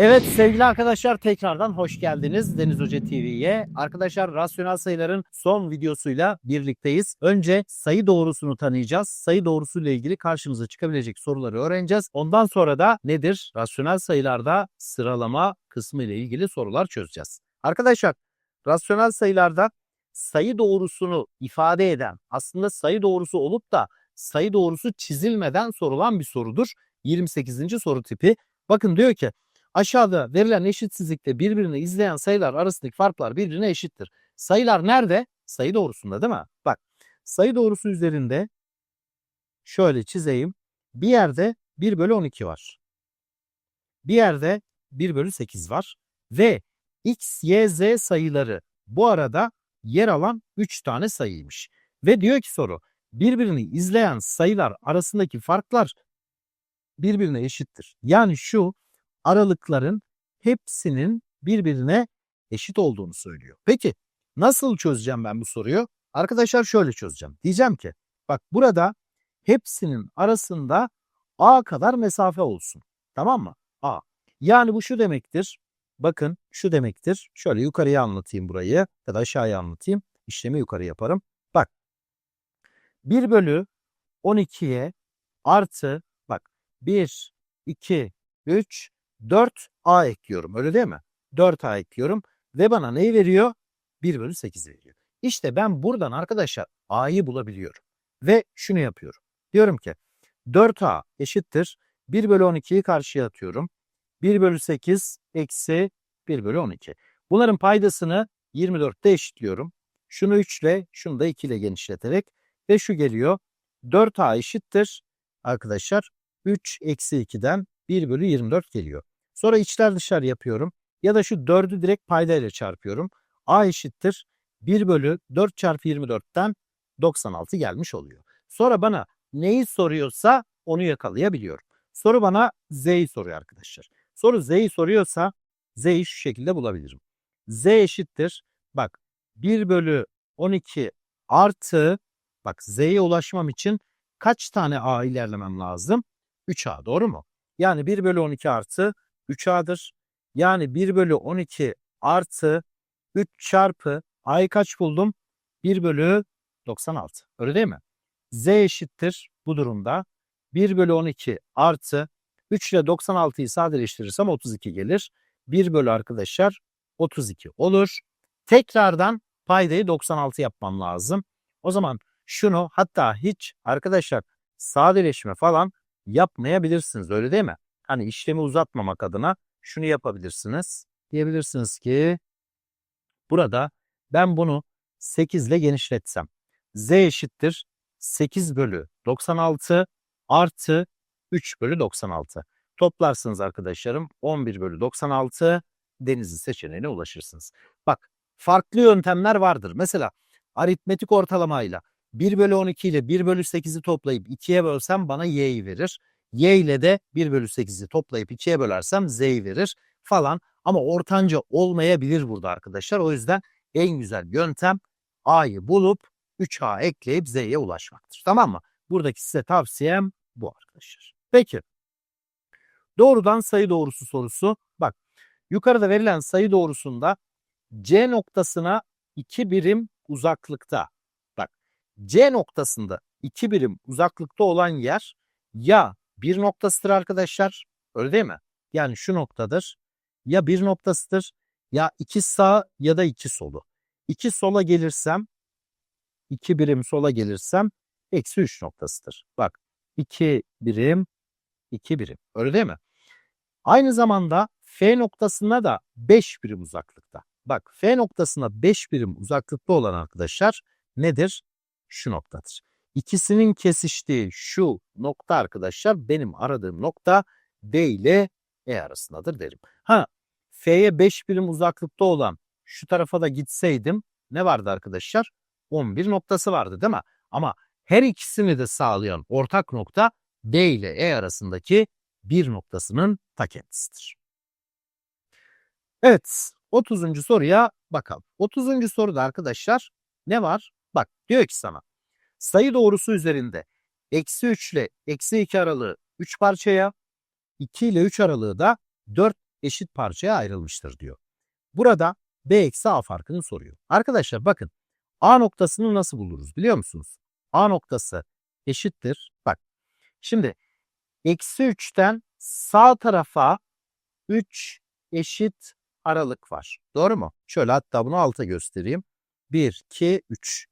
Evet sevgili arkadaşlar tekrardan hoş geldiniz Deniz Hoca TV'ye. Arkadaşlar rasyonel sayıların son videosuyla birlikteyiz. Önce sayı doğrusunu tanıyacağız. Sayı doğrusuyla ilgili karşımıza çıkabilecek soruları öğreneceğiz. Ondan sonra da nedir? Rasyonel sayılarda sıralama kısmı ile ilgili sorular çözeceğiz. Arkadaşlar rasyonel sayılarda sayı doğrusunu ifade eden aslında sayı doğrusu olup da sayı doğrusu çizilmeden sorulan bir sorudur. 28. soru tipi. Bakın diyor ki Aşağıda verilen eşitsizlikte birbirini izleyen sayılar arasındaki farklar birbirine eşittir. Sayılar nerede? Sayı doğrusunda değil mi? Bak sayı doğrusu üzerinde şöyle çizeyim. Bir yerde 1 bölü 12 var. Bir yerde 1 bölü 8 var. Ve x, y, z sayıları bu arada yer alan 3 tane sayıymış. Ve diyor ki soru birbirini izleyen sayılar arasındaki farklar birbirine eşittir. Yani şu aralıkların hepsinin birbirine eşit olduğunu söylüyor. Peki nasıl çözeceğim ben bu soruyu? Arkadaşlar şöyle çözeceğim. Diyeceğim ki bak burada hepsinin arasında A kadar mesafe olsun. Tamam mı? A. Yani bu şu demektir. Bakın şu demektir. Şöyle yukarıya anlatayım burayı ya da aşağıya anlatayım. İşlemi yukarı yaparım. Bak 1 bölü 12'ye artı bak 1, 2, 3, 4a ekliyorum öyle değil mi? 4a ekliyorum ve bana neyi veriyor? 1 bölü 8 veriyor. İşte ben buradan arkadaşlar a'yı bulabiliyorum. Ve şunu yapıyorum. Diyorum ki 4a eşittir 1 bölü 12'yi karşıya atıyorum. 1 bölü 8 eksi 1 bölü 12. Bunların paydasını 24'te eşitliyorum. Şunu 3 ile şunu da 2 ile genişleterek ve şu geliyor. 4a eşittir arkadaşlar 3 eksi 2'den 1 bölü 24 geliyor. Sonra içler dışlar yapıyorum. Ya da şu 4'ü direkt payda ile çarpıyorum. A eşittir 1 bölü 4 çarpı 24'ten 96 gelmiş oluyor. Sonra bana neyi soruyorsa onu yakalayabiliyorum. Soru bana Z'yi soruyor arkadaşlar. Soru Z'yi soruyorsa Z'yi şu şekilde bulabilirim. Z eşittir. Bak 1 bölü 12 artı bak Z'ye ulaşmam için kaç tane A ilerlemem lazım? 3A doğru mu? Yani 1 bölü 12 artı 3A'dır. Yani 1 bölü 12 artı 3 çarpı A'yı kaç buldum? 1 bölü 96. Öyle değil mi? Z eşittir bu durumda. 1 bölü 12 artı 3 ile 96'yı sadeleştirirsem 32 gelir. 1 bölü arkadaşlar 32 olur. Tekrardan paydayı 96 yapmam lazım. O zaman şunu hatta hiç arkadaşlar sadeleşme falan yapmayabilirsiniz öyle değil mi? Hani işlemi uzatmamak adına şunu yapabilirsiniz. Diyebilirsiniz ki burada ben bunu 8 ile genişletsem. Z eşittir 8 bölü 96 artı 3 bölü 96. Toplarsınız arkadaşlarım 11 bölü 96 denizli seçeneğine ulaşırsınız. Bak farklı yöntemler vardır. Mesela aritmetik ortalamayla 1 bölü 12 ile 1 bölü 8'i toplayıp 2'ye bölsem bana y'yi verir. Y ile de 1 bölü 8'i toplayıp 2'ye bölersem Z'yi verir falan. Ama ortanca olmayabilir burada arkadaşlar. O yüzden en güzel yöntem A'yı bulup 3A ekleyip Z'ye ulaşmaktır. Tamam mı? Buradaki size tavsiyem bu arkadaşlar. Peki. Doğrudan sayı doğrusu sorusu. Bak yukarıda verilen sayı doğrusunda C noktasına 2 birim uzaklıkta. Bak C noktasında 2 birim uzaklıkta olan yer ya bir noktasıdır arkadaşlar. Öyle değil mi? Yani şu noktadır. Ya bir noktasıdır ya iki sağ ya da iki solu. İki sola gelirsem iki birim sola gelirsem eksi üç noktasıdır. Bak iki birim iki birim. Öyle değil mi? Aynı zamanda F noktasına da 5 birim uzaklıkta. Bak F noktasına 5 birim uzaklıkta olan arkadaşlar nedir? Şu noktadır. İkisinin kesiştiği şu nokta arkadaşlar benim aradığım nokta D ile E arasındadır derim. Ha F'ye 5 birim uzaklıkta olan şu tarafa da gitseydim ne vardı arkadaşlar? 11 noktası vardı değil mi? Ama her ikisini de sağlayan ortak nokta D ile E arasındaki bir noktasının ta kendisidir. Evet 30. soruya bakalım. 30. soruda arkadaşlar ne var? Bak diyor ki sana sayı doğrusu üzerinde eksi 3 ile eksi 2 aralığı 3 parçaya, 2 ile 3 aralığı da 4 eşit parçaya ayrılmıştır diyor. Burada B eksi A farkını soruyor. Arkadaşlar bakın A noktasını nasıl buluruz biliyor musunuz? A noktası eşittir. Bak şimdi eksi 3'ten sağ tarafa 3 eşit aralık var. Doğru mu? Şöyle hatta bunu alta göstereyim. 1, 2, 3.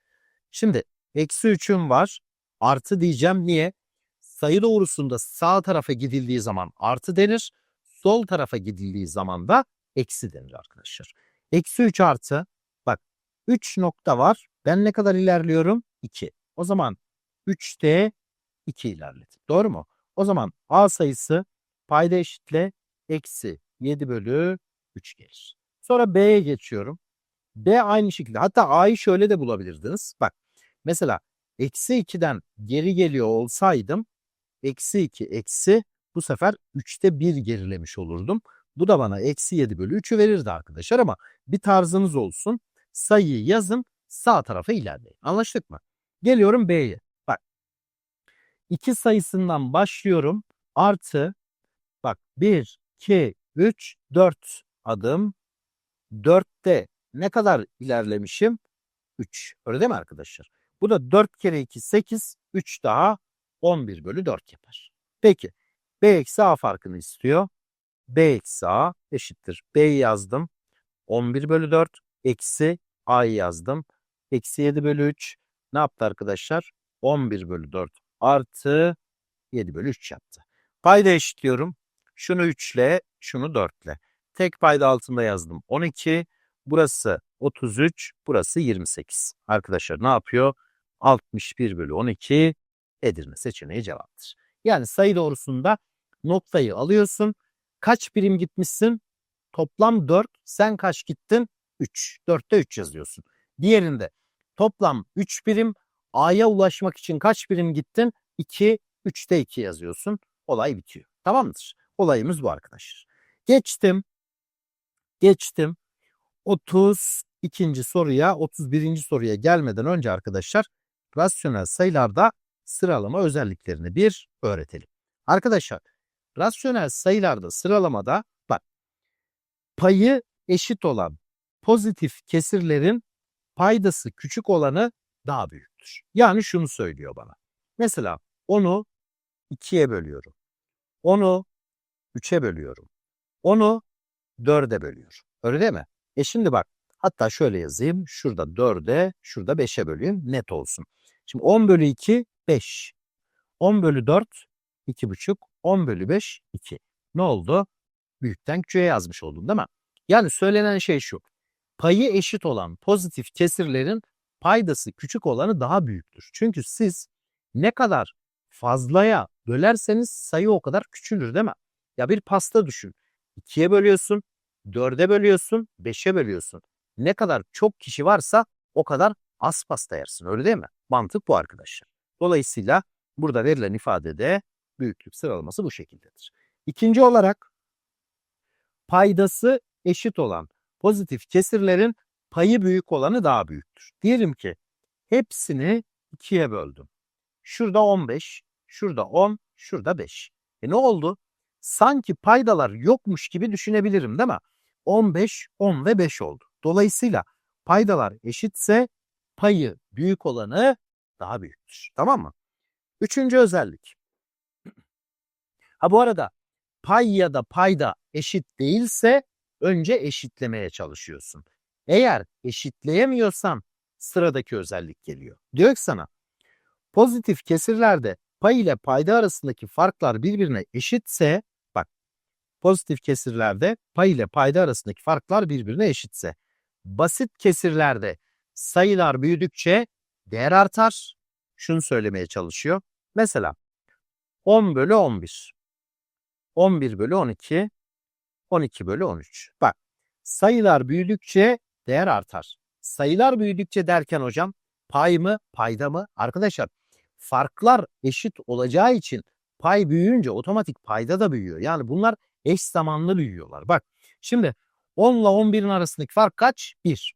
Şimdi eksi 3'üm var. Artı diyeceğim. Niye? Sayı doğrusunda sağ tarafa gidildiği zaman artı denir. Sol tarafa gidildiği zaman da eksi denir arkadaşlar. Eksi 3 artı. Bak 3 nokta var. Ben ne kadar ilerliyorum? 2. O zaman 3'te 2 ilerledim. Doğru mu? O zaman A sayısı payda eşitle eksi 7 bölü 3 gelir. Sonra B'ye geçiyorum. B aynı şekilde. Hatta A'yı şöyle de bulabilirdiniz. Bak mesela eksi 2'den geri geliyor olsaydım eksi 2 eksi bu sefer 3'te 1 gerilemiş olurdum. Bu da bana eksi 7 bölü 3'ü verirdi arkadaşlar ama bir tarzınız olsun. Sayıyı yazın sağ tarafa ilerleyin. Anlaştık mı? Geliyorum B'ye. Bak 2 sayısından başlıyorum. Artı bak 1, 2, 3, 4 adım. 4'te ne kadar ilerlemişim? 3. Öyle değil mi arkadaşlar? Bu da 4 kere 2 8, 3 daha 11 bölü 4 yapar. Peki B eksi A farkını istiyor. B eksi A eşittir. B'yi yazdım. 11 bölü 4 eksi A'yı yazdım. Eksi 7 bölü 3 ne yaptı arkadaşlar? 11 bölü 4 artı 7 bölü 3 yaptı. Payda eşitliyorum. Şunu 3 ile şunu 4 ile. Tek payda altında yazdım 12. Burası 33, burası 28. Arkadaşlar ne yapıyor? 61 bölü 12 Edirne seçeneği cevaptır. Yani sayı doğrusunda noktayı alıyorsun. Kaç birim gitmişsin? Toplam 4. Sen kaç gittin? 3. 4'te 3 yazıyorsun. Diğerinde toplam 3 birim. A'ya ulaşmak için kaç birim gittin? 2. 3'te 2 yazıyorsun. Olay bitiyor. Tamam mıdır? Olayımız bu arkadaşlar. Geçtim. Geçtim. 32. soruya, 31. soruya gelmeden önce arkadaşlar rasyonel sayılarda sıralama özelliklerini bir öğretelim. Arkadaşlar rasyonel sayılarda sıralamada bak payı eşit olan pozitif kesirlerin paydası küçük olanı daha büyüktür. Yani şunu söylüyor bana. Mesela onu 2'ye bölüyorum. Onu 3'e bölüyorum. Onu 4'e bölüyorum. Öyle değil mi? E şimdi bak hatta şöyle yazayım. Şurada 4'e, şurada 5'e böleyim net olsun. Şimdi 10 bölü 2 5. 10 bölü 4 2,5. 10 bölü 5 2. Ne oldu? Büyükten küçüğe yazmış oldum değil mi? Yani söylenen şey şu. Payı eşit olan pozitif kesirlerin paydası küçük olanı daha büyüktür. Çünkü siz ne kadar fazlaya bölerseniz sayı o kadar küçülür değil mi? Ya bir pasta düşün. 2'ye bölüyorsun, 4'e bölüyorsun, 5'e bölüyorsun. Ne kadar çok kişi varsa o kadar az pasta yersin. Öyle değil mi? Mantık bu arkadaşlar. Dolayısıyla burada verilen ifadede büyüklük sıralaması bu şekildedir. İkinci olarak paydası eşit olan pozitif kesirlerin payı büyük olanı daha büyüktür. Diyelim ki hepsini ikiye böldüm. Şurada 15, şurada 10, şurada 5. E ne oldu? Sanki paydalar yokmuş gibi düşünebilirim değil mi? 15, 10 ve 5 oldu. Dolayısıyla paydalar eşitse payı büyük olanı daha büyüktür. Tamam mı? Üçüncü özellik. Ha bu arada pay ya da payda eşit değilse önce eşitlemeye çalışıyorsun. Eğer eşitleyemiyorsan sıradaki özellik geliyor. Diyor ki sana pozitif kesirlerde pay ile payda arasındaki farklar birbirine eşitse bak pozitif kesirlerde pay ile payda arasındaki farklar birbirine eşitse basit kesirlerde sayılar büyüdükçe değer artar. Şunu söylemeye çalışıyor. Mesela 10 bölü 11, 11 bölü 12, 12 bölü 13. Bak sayılar büyüdükçe değer artar. Sayılar büyüdükçe derken hocam pay mı payda mı? Arkadaşlar farklar eşit olacağı için pay büyüyünce otomatik payda da büyüyor. Yani bunlar eş zamanlı büyüyorlar. Bak şimdi 10 ile 11'in arasındaki fark kaç? 1.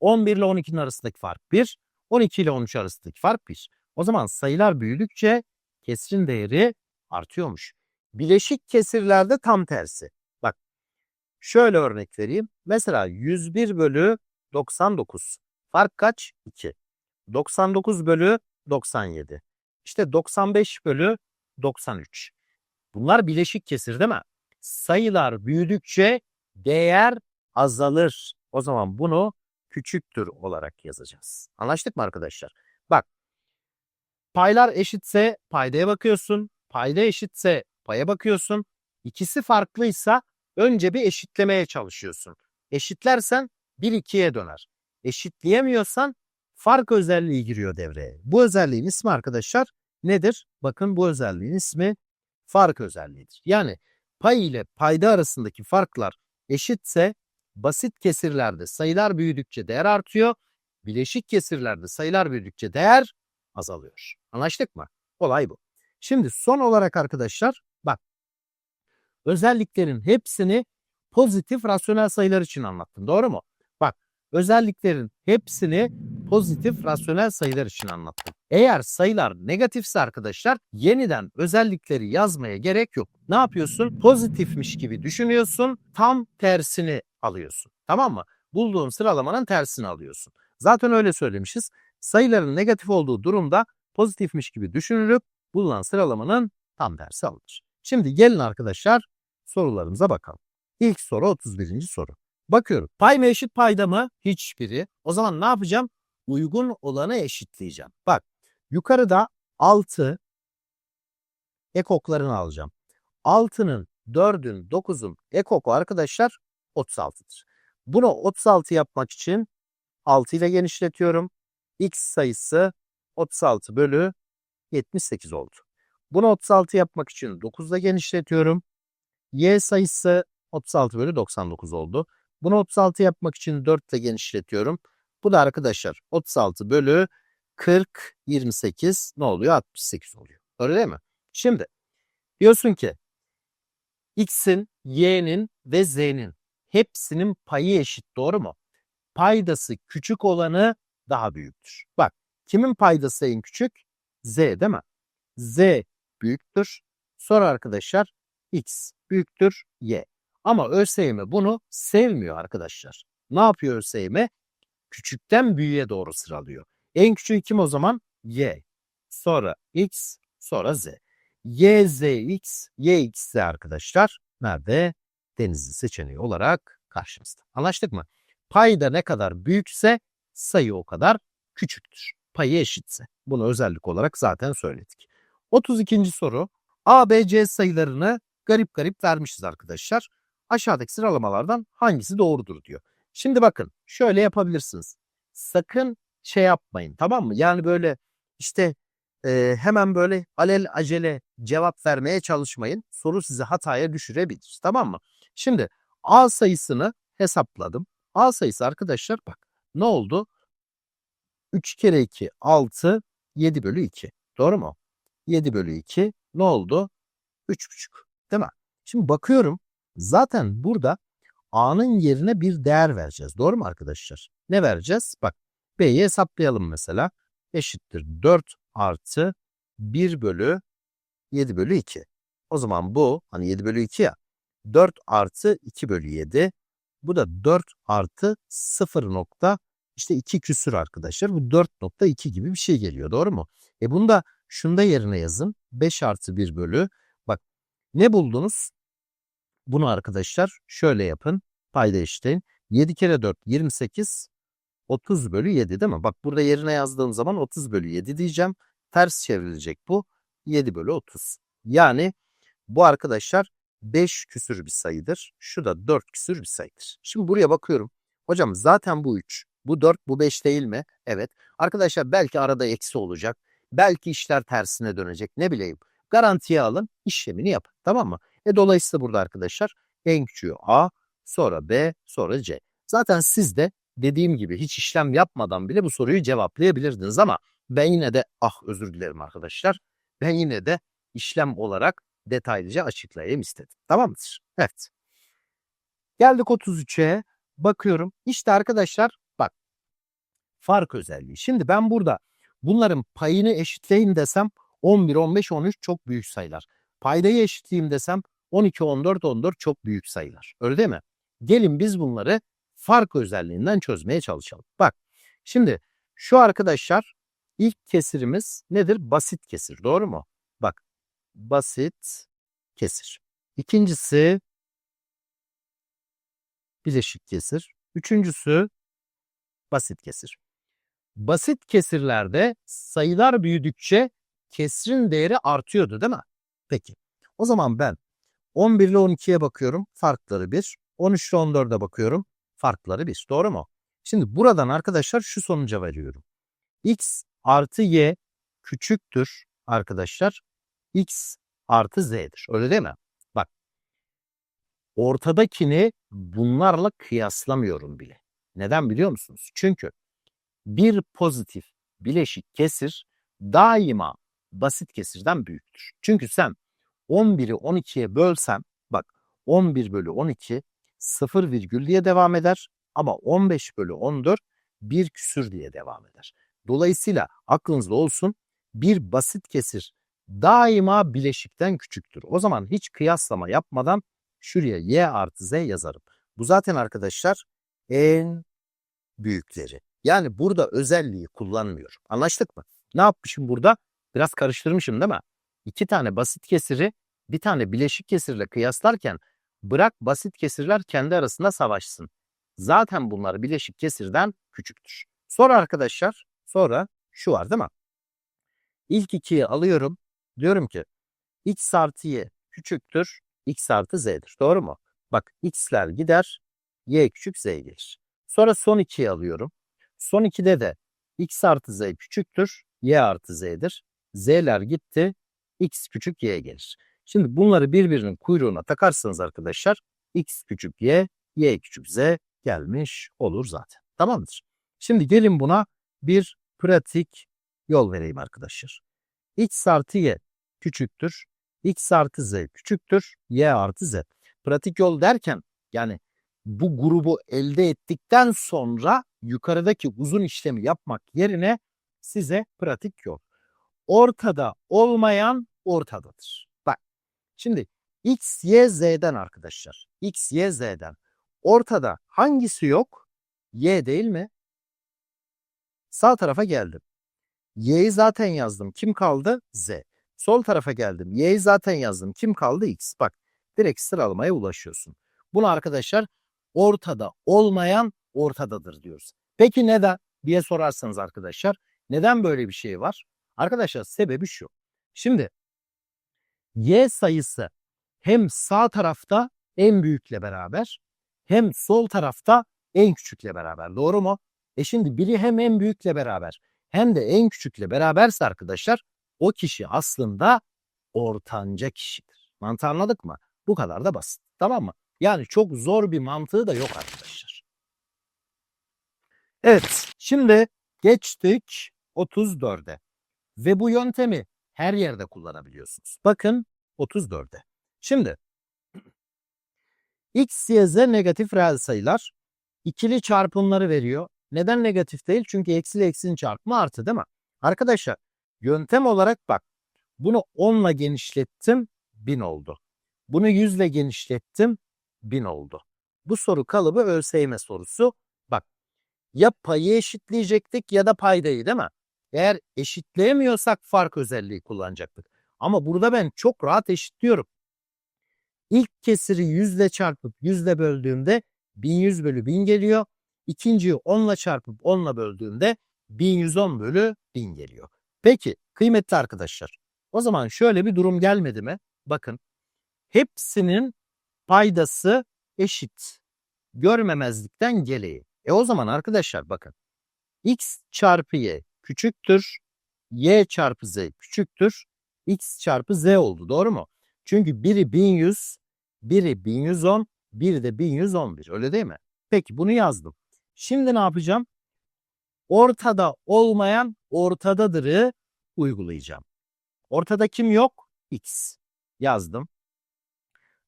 11 ile 12'nin arasındaki fark 1. 12 ile 13 arasındaki fark 1. O zaman sayılar büyüdükçe kesirin değeri artıyormuş. Bileşik kesirlerde tam tersi. Bak Şöyle örnek vereyim. Mesela 101 bölü 99. Fark kaç? 2. 99 bölü 97. İşte 95 bölü 93. Bunlar bileşik kesir değil mi? Sayılar büyüdükçe değer azalır. O zaman bunu küçüktür olarak yazacağız. Anlaştık mı arkadaşlar? Bak paylar eşitse paydaya bakıyorsun. Payda eşitse paya bakıyorsun. İkisi farklıysa önce bir eşitlemeye çalışıyorsun. Eşitlersen 1 2'ye döner. Eşitleyemiyorsan fark özelliği giriyor devreye. Bu özelliğin ismi arkadaşlar nedir? Bakın bu özelliğin ismi fark özelliğidir. Yani pay ile payda arasındaki farklar eşitse basit kesirlerde sayılar büyüdükçe değer artıyor. Bileşik kesirlerde sayılar büyüdükçe değer azalıyor. Anlaştık mı? Olay bu. Şimdi son olarak arkadaşlar bak özelliklerin hepsini pozitif rasyonel sayılar için anlattım. Doğru mu? Özelliklerin hepsini pozitif rasyonel sayılar için anlattım. Eğer sayılar negatifse arkadaşlar yeniden özellikleri yazmaya gerek yok. Ne yapıyorsun? Pozitifmiş gibi düşünüyorsun. Tam tersini alıyorsun. Tamam mı? Bulduğun sıralamanın tersini alıyorsun. Zaten öyle söylemişiz. Sayıların negatif olduğu durumda pozitifmiş gibi düşünülüp bulunan sıralamanın tam tersi alınır. Şimdi gelin arkadaşlar sorularımıza bakalım. İlk soru 31. soru. Bakıyorum. Pay mı eşit payda mı? Hiçbiri. O zaman ne yapacağım? Uygun olanı eşitleyeceğim. Bak yukarıda 6 ekoklarını alacağım. 6'nın, 4'ün, 9'un ekoku arkadaşlar 36'dır. Bunu 36 yapmak için 6 ile genişletiyorum. X sayısı 36 bölü 78 oldu. Bunu 36 yapmak için 9 ile genişletiyorum. Y sayısı 36 bölü 99 oldu. Bunu 36 yapmak için 4 ile genişletiyorum. Bu da arkadaşlar 36 bölü 40, 28 ne oluyor? 68 oluyor. Öyle değil mi? Şimdi diyorsun ki x'in, y'nin ve z'nin hepsinin payı eşit doğru mu? Paydası küçük olanı daha büyüktür. Bak kimin paydası en küçük? Z değil mi? Z büyüktür. Sonra arkadaşlar x büyüktür y. Ama ÖSYM bunu sevmiyor arkadaşlar. Ne yapıyor ÖSYM? Küçükten büyüğe doğru sıralıyor. En küçüğü kim o zaman? Y. Sonra X, sonra Z. Y, Z, X, Y, X, Z arkadaşlar. Nerede? Denizli seçeneği olarak karşımızda. Anlaştık mı? Payda ne kadar büyükse sayı o kadar küçüktür. Payı eşitse. Bunu özellik olarak zaten söyledik. 32. soru. A, B, C sayılarını garip garip vermişiz arkadaşlar. Aşağıdaki sıralamalardan hangisi doğrudur diyor. Şimdi bakın şöyle yapabilirsiniz. Sakın şey yapmayın tamam mı? Yani böyle işte e, hemen böyle alel acele cevap vermeye çalışmayın. Soru sizi hataya düşürebilir tamam mı? Şimdi A sayısını hesapladım. A sayısı arkadaşlar bak ne oldu? 3 kere 2 6 7 bölü 2 doğru mu? 7 bölü 2 ne oldu? 3,5 değil mi? Şimdi bakıyorum zaten burada A'nın yerine bir değer vereceğiz. Doğru mu arkadaşlar? Ne vereceğiz? Bak B'yi hesaplayalım mesela. Eşittir 4 artı 1 bölü 7 bölü 2. O zaman bu hani 7 bölü 2 ya 4 artı 2 bölü 7. Bu da 4 artı 0 nokta işte 2 küsür arkadaşlar. Bu 4.2 gibi bir şey geliyor doğru mu? E bunu da şunda yerine yazın. 5 artı 1 bölü. Bak ne buldunuz? Bunu arkadaşlar şöyle yapın. Payda eşitleyin. 7 kere 4 28 30 bölü 7 değil mi? Bak burada yerine yazdığım zaman 30 bölü 7 diyeceğim. Ters çevrilecek bu. 7 bölü 30. Yani bu arkadaşlar 5 küsür bir sayıdır. Şu da 4 küsür bir sayıdır. Şimdi buraya bakıyorum. Hocam zaten bu 3. Bu 4, bu 5 değil mi? Evet. Arkadaşlar belki arada eksi olacak. Belki işler tersine dönecek. Ne bileyim. Garantiye alın, işlemini yapın. Tamam mı? E dolayısıyla burada arkadaşlar en küçüğü A, sonra B, sonra C. Zaten siz de dediğim gibi hiç işlem yapmadan bile bu soruyu cevaplayabilirdiniz ama ben yine de ah özür dilerim arkadaşlar. Ben yine de işlem olarak detaylıca açıklayayım istedim. Tamam mıdır? Evet. Geldik 33'e. Bakıyorum. İşte arkadaşlar bak fark özelliği. Şimdi ben burada bunların payını eşitleyin desem 11, 15, 13 çok büyük sayılar. Paydayı eşitleyeyim desem 12, 14, 14 çok büyük sayılar. Öyle değil mi? Gelin biz bunları fark özelliğinden çözmeye çalışalım. Bak şimdi şu arkadaşlar ilk kesirimiz nedir? Basit kesir doğru mu? Bak basit kesir. İkincisi bileşik kesir. Üçüncüsü basit kesir. Basit kesirlerde sayılar büyüdükçe kesrin değeri artıyordu değil mi? Peki. O zaman ben 11 ile 12'ye bakıyorum. Farkları 1. 13 ile 14'e bakıyorum. Farkları 1. Doğru mu? Şimdi buradan arkadaşlar şu sonuca varıyorum. x artı y küçüktür arkadaşlar. x artı z'dir. Öyle değil mi? Bak. Ortadakini bunlarla kıyaslamıyorum bile. Neden biliyor musunuz? Çünkü bir pozitif bileşik kesir daima basit kesirden büyüktür. Çünkü sen 11'i 12'ye bölsen bak 11 bölü 12 0 virgül diye devam eder ama 15 bölü 14 bir küsür diye devam eder. Dolayısıyla aklınızda olsun bir basit kesir daima bileşikten küçüktür. O zaman hiç kıyaslama yapmadan şuraya y artı z yazarım. Bu zaten arkadaşlar en büyükleri. Yani burada özelliği kullanmıyorum. Anlaştık mı? Ne yapmışım burada? Biraz karıştırmışım değil mi? İki tane basit kesiri bir tane bileşik kesirle kıyaslarken bırak basit kesirler kendi arasında savaşsın. Zaten bunlar bileşik kesirden küçüktür. Sonra arkadaşlar sonra şu var değil mi? İlk ikiyi alıyorum. Diyorum ki x artı y küçüktür x artı z'dir. Doğru mu? Bak x'ler gider y küçük z gelir. Sonra son ikiyi alıyorum. Son 2'de de x artı z küçüktür, y artı z'dir. z'ler gitti, x küçük y gelir. Şimdi bunları birbirinin kuyruğuna takarsanız arkadaşlar x küçük y, y küçük z gelmiş olur zaten. Tamamdır. Şimdi gelin buna bir pratik yol vereyim arkadaşlar. x artı y küçüktür, x artı z küçüktür, y artı z. Pratik yol derken yani bu grubu elde ettikten sonra yukarıdaki uzun işlemi yapmak yerine size pratik yol. Ortada olmayan ortadadır. Bak şimdi x, y, z'den arkadaşlar. x, y, z'den. Ortada hangisi yok? Y değil mi? Sağ tarafa geldim. Y'yi zaten yazdım. Kim kaldı? Z. Sol tarafa geldim. Y'yi zaten yazdım. Kim kaldı? X. Bak direkt sıralamaya ulaşıyorsun. Bunu arkadaşlar ortada olmayan ortadadır diyoruz. Peki neden diye sorarsanız arkadaşlar neden böyle bir şey var? Arkadaşlar sebebi şu. Şimdi y sayısı hem sağ tarafta en büyükle beraber hem sol tarafta en küçükle beraber. Doğru mu? E şimdi biri hem en büyükle beraber hem de en küçükle beraberse arkadaşlar o kişi aslında ortanca kişidir. Mantığı anladık mı? Bu kadar da basit. Tamam mı? Yani çok zor bir mantığı da yok arkadaşlar. Evet, şimdi geçtik 34'e. Ve bu yöntemi her yerde kullanabiliyorsunuz. Bakın 34'e. Şimdi x, y, z negatif reel sayılar ikili çarpımları veriyor. Neden negatif değil? Çünkü eksi ile eksinin çarpımı artı değil mi? Arkadaşlar yöntem olarak bak bunu 10 ile genişlettim 1000 oldu. Bunu 100 ile genişlettim 1000 oldu. Bu soru kalıbı ÖSYM sorusu. Bak ya payı eşitleyecektik ya da paydayı değil mi? Eğer eşitleyemiyorsak fark özelliği kullanacaktık. Ama burada ben çok rahat eşitliyorum. İlk kesiri 100 ile çarpıp 100 ile böldüğümde 1100 bölü 1000 geliyor. İkinciyi 10 ile çarpıp 10 ile böldüğümde 1110 bölü 1000 geliyor. Peki kıymetli arkadaşlar o zaman şöyle bir durum gelmedi mi? Bakın hepsinin paydası eşit. Görmemezlikten geleği. E o zaman arkadaşlar bakın. x çarpı y küçüktür. y çarpı z küçüktür. x çarpı z oldu. Doğru mu? Çünkü biri 1100, biri 1110, biri de 1111. Öyle değil mi? Peki bunu yazdım. Şimdi ne yapacağım? Ortada olmayan ortadadırı uygulayacağım. Ortada kim yok? X. Yazdım.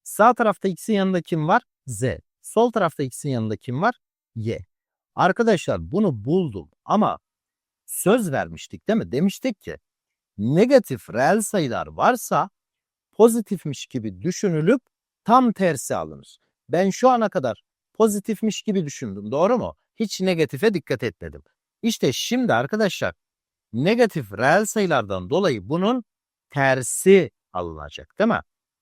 Sağ tarafta x'in yanında kim var? Z. Sol tarafta x'in yanında kim var? Y. Arkadaşlar bunu buldum ama söz vermiştik değil mi? Demiştik ki negatif reel sayılar varsa pozitifmiş gibi düşünülüp tam tersi alınır. Ben şu ana kadar pozitifmiş gibi düşündüm. Doğru mu? Hiç negatife dikkat etmedim. İşte şimdi arkadaşlar negatif reel sayılardan dolayı bunun tersi alınacak değil mi?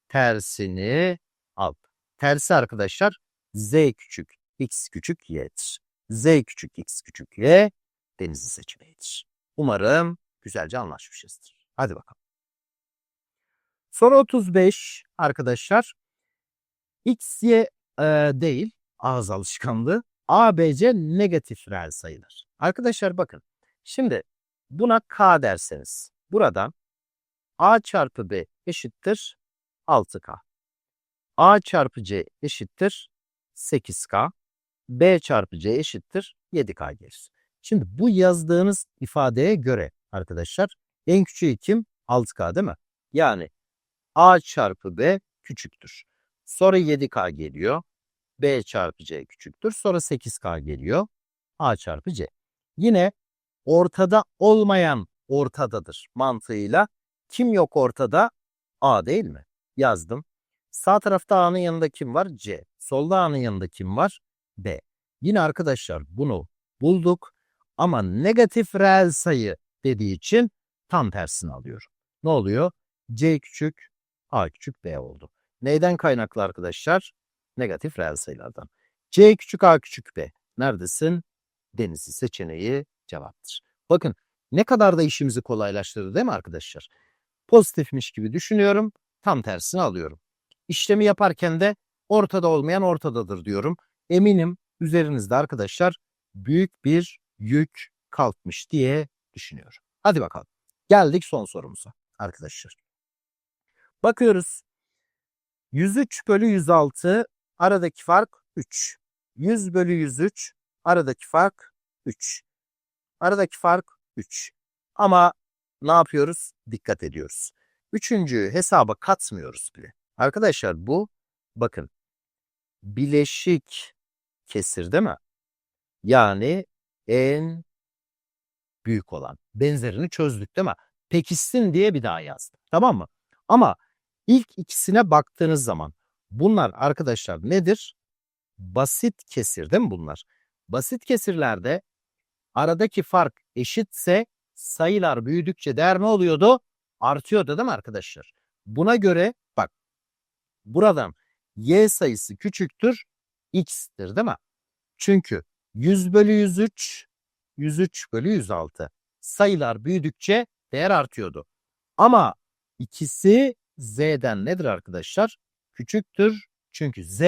Tersini al. Tersi arkadaşlar z küçük x küçük y'dir. z küçük x küçük y denizli seçeneğidir. Umarım güzelce anlaşmışızdır. Hadi bakalım. Soru 35 arkadaşlar. X, Y e, değil ağız alışkanlığı. A, B, C negatif reel sayılar. Arkadaşlar bakın. Şimdi buna K derseniz buradan A çarpı B eşittir 6K. A çarpı C eşittir 8K. B çarpı C eşittir 7K gelir. Şimdi bu yazdığınız ifadeye göre arkadaşlar en küçüğü kim? 6K değil mi? Yani A çarpı B küçüktür. Sonra 7K geliyor. B çarpı C küçüktür. Sonra 8K geliyor. A çarpı C. Yine ortada olmayan ortadadır mantığıyla. Kim yok ortada? A değil mi? Yazdım. Sağ tarafta A'nın yanında kim var? C. Solda A'nın yanında kim var? B. Yine arkadaşlar bunu bulduk ama negatif reel sayı dediği için tam tersini alıyorum. Ne oluyor? C küçük, A küçük, B oldu. Neyden kaynaklı arkadaşlar? Negatif reel sayılardan. C küçük, A küçük, B. Neredesin? Denizli seçeneği cevaptır. Bakın ne kadar da işimizi kolaylaştırdı değil mi arkadaşlar? Pozitifmiş gibi düşünüyorum, tam tersini alıyorum. İşlemi yaparken de ortada olmayan ortadadır diyorum. Eminim üzerinizde arkadaşlar büyük bir yük kalkmış diye düşünüyorum. Hadi bakalım. Geldik son sorumuza arkadaşlar. Bakıyoruz. 103 bölü 106 aradaki fark 3. 100 bölü 103 aradaki fark 3. Aradaki fark 3. Ama ne yapıyoruz? Dikkat ediyoruz. Üçüncüyü hesaba katmıyoruz bile. Arkadaşlar bu bakın bileşik kesir değil mi? Yani en büyük olan. Benzerini çözdük değil mi? Pekişsin diye bir daha yazdım. Tamam mı? Ama ilk ikisine baktığınız zaman bunlar arkadaşlar nedir? Basit kesir değil mi bunlar? Basit kesirlerde aradaki fark eşitse sayılar büyüdükçe değer ne oluyordu? Artıyordu değil mi arkadaşlar? Buna göre bak buradan y sayısı küçüktür x'tir değil mi? Çünkü 100 bölü 103 103 bölü 106 sayılar büyüdükçe değer artıyordu. Ama ikisi z'den nedir arkadaşlar? Küçüktür çünkü z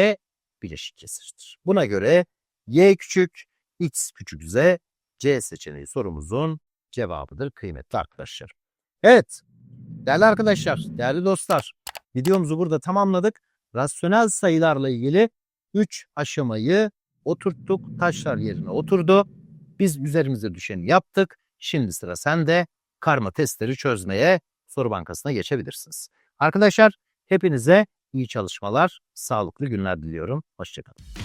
bileşik kesirdir. Buna göre y küçük, x küçük z, c seçeneği sorumuzun cevabıdır kıymetli arkadaşlar. Evet değerli arkadaşlar, değerli dostlar videomuzu burada tamamladık. Rasyonel sayılarla ilgili 3 aşamayı oturttuk. Taşlar yerine oturdu. Biz üzerimize düşeni yaptık. Şimdi sıra sende karma testleri çözmeye soru bankasına geçebilirsiniz. Arkadaşlar hepinize iyi çalışmalar, sağlıklı günler diliyorum. Hoşçakalın.